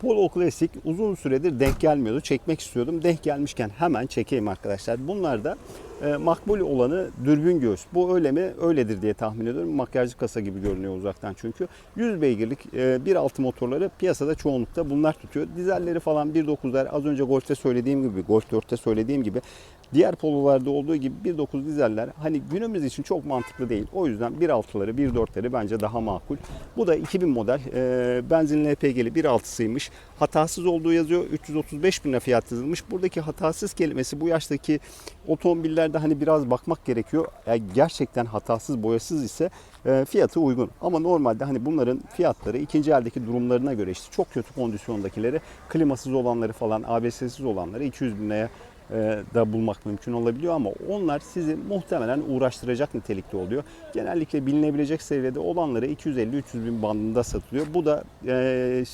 Polo Classic uzun süredir denk gelmiyordu. Çekmek istiyordum. Denk gelmişken hemen çekeyim arkadaşlar. Bunlar da e, makbul olanı dürbün göğüs. Bu öyle mi? Öyledir diye tahmin ediyorum. Makyajlı kasa gibi görünüyor uzaktan çünkü. 100 beygirlik e, 1.6 motorları piyasada çoğunlukta bunlar tutuyor. Dizelleri falan 1.9'lar az önce Golf'te söylediğim gibi, Golf 4'te söylediğim gibi diğer pololarda olduğu gibi 1.9 dizeller hani günümüz için çok mantıklı değil. O yüzden 1.6'ları 1.4'leri bence daha makul. Bu da 2000 model e, benzinli LPG'li 1.6'sıymış. Hatasız olduğu yazıyor. 335 bin fiyat yazılmış. Buradaki hatasız kelimesi bu yaştaki otomobillerde hani biraz bakmak gerekiyor. Eğer gerçekten hatasız boyasız ise e, fiyatı uygun. Ama normalde hani bunların fiyatları ikinci eldeki durumlarına göre işte çok kötü kondisyondakileri klimasız olanları falan ABS'siz olanları 200 bin liraya e, da bulmak mümkün olabiliyor ama onlar sizi muhtemelen uğraştıracak nitelikte oluyor. Genellikle bilinebilecek seviyede olanları 250-300 bin bandında satılıyor. Bu da e,